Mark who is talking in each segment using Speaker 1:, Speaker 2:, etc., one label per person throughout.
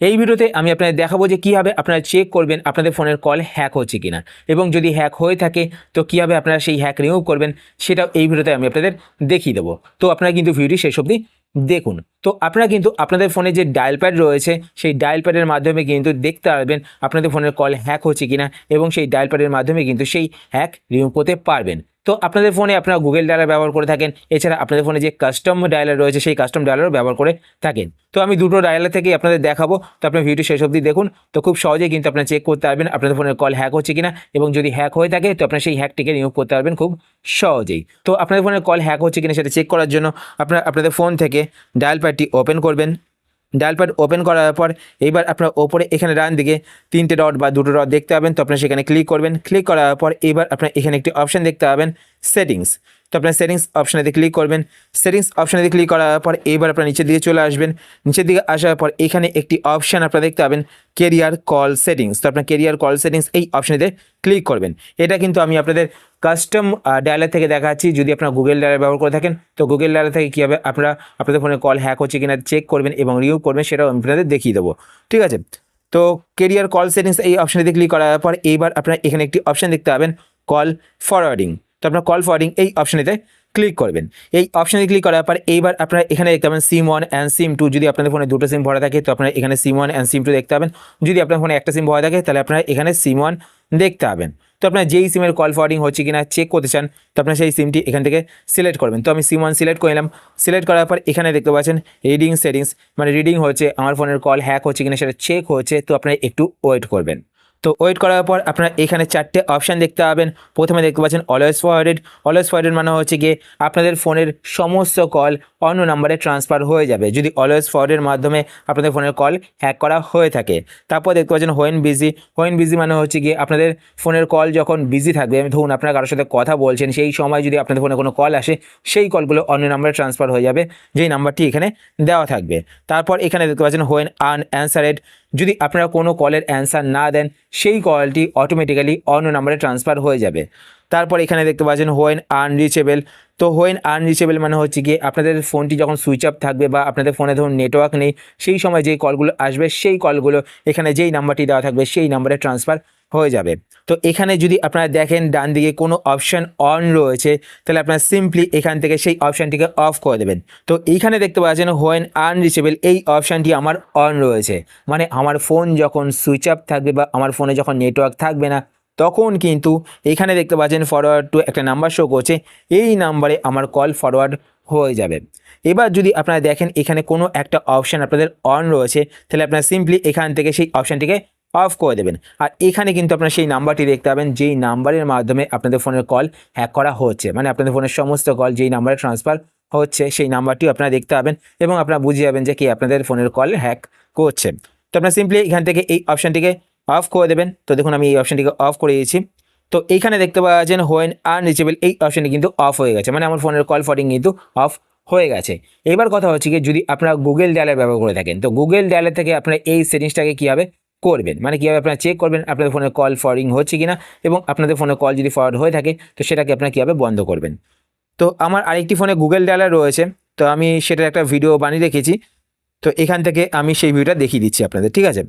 Speaker 1: এই ভিডিওতে আমি আপনাদের দেখাবো যে কীভাবে আপনারা চেক করবেন আপনাদের ফোনের কল হ্যাক হচ্ছে কিনা। এবং যদি হ্যাক হয়ে থাকে, তো কীভাবে আপনারা সেই হ্যাক রিমুভ করবেন, সেটাও এই ভিডিওতে আমি আপনাদের দেখিয়ে দেবো। তো আপনারা কিন্তু ভিডিওটি শেষ অবধি দেখুন। তো আপনারা কিন্তু আপনাদের ফোনে যে ডায়াল প্যাড রয়েছে, সেই ডায়াল প্যাডের মাধ্যমে কিন্তু দেখতে পারবেন আপনাদের ফোনের কল হ্যাক হচ্ছে কিনা, এবং সেই ডায়াল প্যাডের মাধ্যমে কিন্তু সেই হ্যাক রিমুভ করতে পারবেন। তো আপনাদের ফোনে আপনারা গুগল ডায়ালার ব্যবহার করে থাকেন, এছাড়া আপনাদের ফোনে যে কাস্টম ডায়ালার রয়েছে, সেই কাস্টম ডায়ালারও ব্যবহার করে থাকেন। তো আমি দুটো ডায়ালার থেকেই আপনাদের দেখাবো, তো আপনার ভিডিও শেষ অবধি দেখুন। তো খুব সহজেই কিন্তু আপনারা চেক করতে পারবেন আপনাদের ফোনের কল হ্যাক হচ্ছে কিনা, এবং যদি হ্যাক হয়ে থাকে, তো আপনারা সেই হ্যাকটিকে রিমুভ করতে পারবেন খুব সহজেই। তো আপনাদের ফোনের কল হ্যাক হচ্ছে কিনা সেটা চেক করার জন্য আপনারা আপনাদের ফোন থেকে ডায়াল প্যাডটি ওপেন করবেন। ডায়াল প্যাড ওপেন করার পর এইবার আপনার ওপরে এখানে ডান দিকে তিনটে ডট বা দুটো ডট দেখতে পাবেন। তো আপনার সেখানে ক্লিক করবেন। ক্লিক করার পর এবার আপনার এখানে একটি অপশান দেখতে পাবেন সেটিংস। তো আপনার সেটিংস অপশানেতে ক্লিক করবেন। সেটিংস অপশানেতে ক্লিক করার পর এইবার আপনার নিচের দিকে চলে আসবেন। নিচের দিকে আসার পর এখানে একটি অপশান আপনারা দেখতে পাবেন কেরিয়ার কল সেটিংস তো আপনার কেরিয়ার কল সেটিংস এই অপশানেতে ক্লিক করবেন। এটা কিন্তু আমি আপনাদের কাস্টম ডায়ালার থেকে দেখাচ্ছি। যদি আপনারা গুগল ডায়ালার ব্যবহার করে থাকেন, তো গুগল ডায়ালার থেকে কীভাবে আপনারা আপনাদের ফোনে কল হ্যাক হচ্ছে কিনা চেক করবেন এবং রিভিউ করবেন, সেটাও আপনাদের দেখিয়ে দেবো। ঠিক আছে? তো কেরিয়ার কল সেটিংস এই অপশানেতে ক্লিক করার পর এইবার আপনারা এখানে একটি অপশান দেখতে পাবেন কল ফরওয়ার্ডিং তো আপনার কল ফরওয়ার্ডিং এই অপশানেতে ক্লিক করবেন। এই অপশানে ক্লিক করার পর এইবার আপনারা এখানে দেখতে পাবেন SIM one and SIM two যদি আপনাদের ফোনে দুটো সিম ভরা থাকে, তো আপনারা এখানে SIM one and SIM two দেখতে পাবেন। যদি আপনার ফোনে একটা সিম ভরা থাকে, তাহলে আপনারা এখানে সিম ওয়ান দেখতে পাবেন। তো আপনার যেই সিমের কল ফরওয়ার্ডিং হচ্ছে কিনা চেক করতে চান, তো আপনার সেই সিমটি এখান থেকে সিলেক্ট করবেন। তো আমি সিম ওয়ান সিলেক্ট করলাম সিলেক্ট করার পর এখানে দেখতে পাচ্ছেন রিডিং সেটিংস মানে রিডিং হচ্ছে, আমার ফোনের কল হ্যাক হচ্ছে কিনা সেটা চেক হচ্ছে, তো আপনারা একটু ওয়েট করবেন। তো ওয়েট করার পর আপনারা এখানে চারটে অপশান দেখতে পাবেন। প্রথমে দেখতে পাচ্ছেন অলওয়েজ ফরওয়ার্ডেড অলওয়েজ ফরওয়ার্ডেড মানে হচ্ছে গিয়ে আপনাদের ফোনের সমস্ত কল অন্য নাম্বারে ট্রান্সফার হয়ে যাবে। যদি অলওয়েজ ফরওয়ার্ডের মাধ্যমে আপনাদের ফোনের কল হ্যাক করা হয়ে থাকে। তারপর দেখতে পাচ্ছেন হোয়েন বিজি হোয়েন বিজি মানে হচ্ছে গিয়ে আপনাদের ফোনের কল যখন বিজি থাকবে ধরুন আপনারা কারোর সাথে কথা বলছেন, সেই সময় যদি আপনাদের ফোনে কোনো কল আসে, সেই কলগুলো অন্য নাম্বারে ট্রান্সফার হয়ে যাবে। যেই নাম্বারটি এখানে দেওয়া থাকবে। তারপর এখানে দেখতে পাচ্ছেন হোয়েন আন অ্যান্সারেড যদি আপনারা কোনো কলের অ্যান্সার না দেন, সেই কলটি অটোমেটিক্যালি অন্য নাম্বারে ট্রান্সফার হয়ে যাবে। তারপর এখানে দেখতে পাচ্ছেন হোয়েন আনরিচেবল তো হোয়েন আনরিচেবল মানে হচ্ছে গিয়ে আপনাদের ফোনটি যখন সুইচ অফ থাকবে বা আপনাদের ফোনে ধরুন নেটওয়ার্ক নেই, সেই সময় যেই কলগুলো আসবে, সেই কলগুলো এখানে যেই নাম্বারটি দেওয়া থাকবে, সেই নাম্বারে ট্রান্সফার হয়ে যাবে। তো এখানে যদি আপনারা দেখেন ডান দিকে কোনো অপশান অন রয়েছে, তাহলে আপনারা সিম্পলি এখান থেকে সেই অপশানটিকে অফ করে দেবেন। তো এইখানে দেখতে পাচ্ছেন হোয়েন আনরিচেবল এই অপশানটি আমার অন রয়েছে। মানে আমার ফোন যখন সুইচ আপ থাকবে বা আমার ফোনে যখন নেটওয়ার্ক থাকবে না, তখন কিন্তু এখানে দেখতে পাচ্ছেন ফরওয়ার্ড টু একটা নাম্বার শো করছে, এই নাম্বারে আমার কল ফরওয়ার্ড হয়ে যাবে। এবার যদি আপনারা দেখেন এখানে কোনো একটা অপশান আপনাদের অন রয়েছে, তাহলে আপনারা সিম্পলি এখান থেকে সেই অপশানটিকে অফ করে দেবেন। আর এখানে কিন্তু আপনারা সেই নাম্বারটি দেখতে পাবেন, যেই নাম্বারের মাধ্যমে আপনাদের ফোনের কল হ্যাক করা হচ্ছে। মানে আপনাদের ফোনের সমস্ত কল যেই নাম্বারে ট্রান্সফার হচ্ছে, সেই নাম্বারটিও আপনারা দেখতে পাবেন এবং আপনারা বুঝে যাবেন যে কি আপনাদের ফোনের কল হ্যাক করছে। তো আপনারা সিম্পলি এখান থেকে এই অপশানটিকে অফ করে দেবেন। তো দেখুন, আমি এই অপশানটিকে অফ করে দিয়েছি। তো এইখানে দেখতে পাওয়া পাচ্ছেন হোয়েন আনরিচেবল এই অপশানটি কিন্তু অফ হয়ে গেছে। মানে আমার ফোনের কল ফটিং কিন্তু অফ হয়ে গেছে। এবার কথা হচ্ছে কি, যদি আপনারা গুগল ডায়ালার ব্যবহার করে থাকেন, তো গুগল ডায়ালার থেকে আপনারা এই সেটিংসটাকে কীভাবে করবেন। মানে কীভাবে আপনারা চেক করবেন, আপনাদের ফোনে কল ফরওয়ার্ডিং হচ্ছে কিনা এবং আপনাদের ফোনে কল যদি ফরওয়ার্ড হয়ে থাকে, তো সেটাকে আপনারা কীভাবে বন্ধ করবেন। তো আমার আরেকটি ফোনে গুগল ডায়ালার রয়েছে, তো আমি সেটার একটা ভিডিও বানিয়ে রেখেছি, তো এখান থেকে আমি সেই ভিডিওটা দেখিয়ে দিচ্ছি আপনাদের, ঠিক আছে?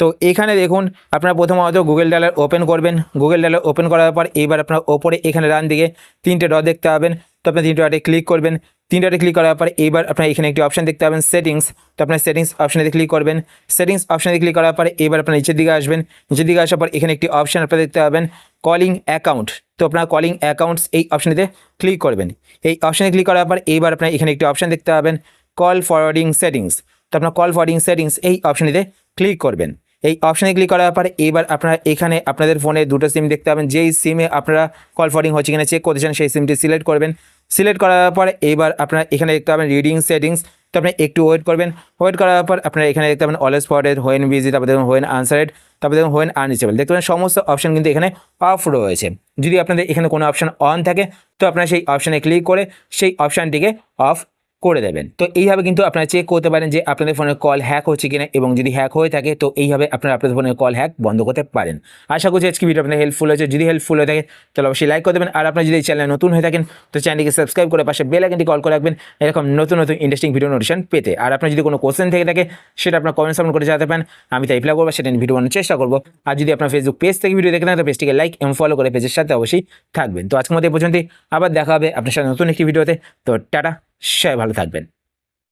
Speaker 1: তো এখানে দেখুন, আপনারা প্রথমত গুগল ডায়ালার ওপেন করবেন। গুগল ডায়ালার ওপেন করার পর এইবার আপনার ওপরে এখানে ডান দিকে তিনটে ডট দেখতে পাবেন। তো আপনি তিনটে ডটে ক্লিক করবেন। তিনটে ডটে ক্লিক করার পর এইবার আপনার এখানে একটি অপশন দেখতে পাবেন সেটিংস তো আপনার সেটিংস অপশানে ক্লিক করবেন। সেটিংস অপশানে ক্লিক করার পর এবার আপনার নিচের দিকে আসবেন। নিচের দিকে আসার পর এখানে একটি অপশান আপনারা দেখতে পাবেন কলিং অ্যাকাউন্ট তো আপনার কলিং অ্যাকাউন্টস এই অপশানেতে ক্লিক করবেন। এই অপশানে ক্লিক করার পর এইবার আপনার এখানে একটি অপশান দেখতে পাবেন কল ফরওয়ার্ডিং সেটিংস তো আপনার কল ফরওয়ার্ডিং সেটিংস এই অপশানেতে ক্লিক করবেন। এই অপশানে ক্লিক করার পর এবার আপনারা এখানে আপনাদের ফোনে দুটো সিম দেখতে পাবেন। যেই সিমে আপনারা কল ফরওয়ার্ডিং হচ্ছে কিনা চেক করতে চান, সেই সিমটি সিলেক্ট করবেন। সিলেক্ট করার পর এবার আপনারা এখানে দেখতে পাবেন রিডিং সেটিংস তো আপনি একটু ওয়েট করবেন। ওয়েট করার পর আপনারা এখানে দেখতে পাবেন অলওয়েজ ফরওয়ার্ড হোয়েন বিজি তারপর দেখুন হোয়েন আনসারেড তারপর দেখুন হোয়েন আনরিচেবল দেখতে পাবেন সমস্ত অপশান কিন্তু এখানে অফ রয়েছে। যদি আপনাদের এখানে কোনো অপশান অন থাকে, তো আপনারা সেই অপশানে ক্লিক করে সেই অপশানটিকে অফ করে দেবেন। তো এইভাবে কিন্তু আপনারা চেক করতে পারেন যে আপনাদের ফোনের কল হ্যাক হচ্ছে কিনা এবং যদি হ্যাক হয়ে থাকে, তো এইভাবে আপনারা আপনাদের ফোনের কল হ্যাক বন্ধ করতে পারেন। আশা করছি আজকে ভিডিও আপনাদের হেল্পফুল হয়েছে। যদি হেল্পফুল হয়ে থাকে, তাহলে অবশ্যই লাইক করে দেবেন। আর আপনার যদি চ্যানেলে নতুন হয়ে থাকেন, তো চ্যানেলটিকে সাবস্ক্রাইব করে পাশে বেল আইকনটি কল করে রাখবেন। এরকম নতুন নতুন ইন্টারেস্টিং ভিডিও নোটিফিকেশন পেতে। আর আপনার যদি কোনো কোশ্চেন থেকে থাকে, সেটা আপনার কমেন্ট সামনে করে জানাতে পারেন। আমি তাই রিপ্লাই করব, সেটা নিয়ে ভিডিও বানানোর চেষ্টা করব। আর যদি আপনার ফেসবুক পেজ থেকে ভিডিও দেখেন তো পেজটিকে লাইক এবং ফলো করে পেজের সাথে অবশ্যই থাকবেন। তো আজকের মধ্যে এই পর্যন্তই। আবার দেখা হবে আপনার সাথে নতুন একটি ভিডিওতে তো টাটা। সবাই ভালো থাকবেন।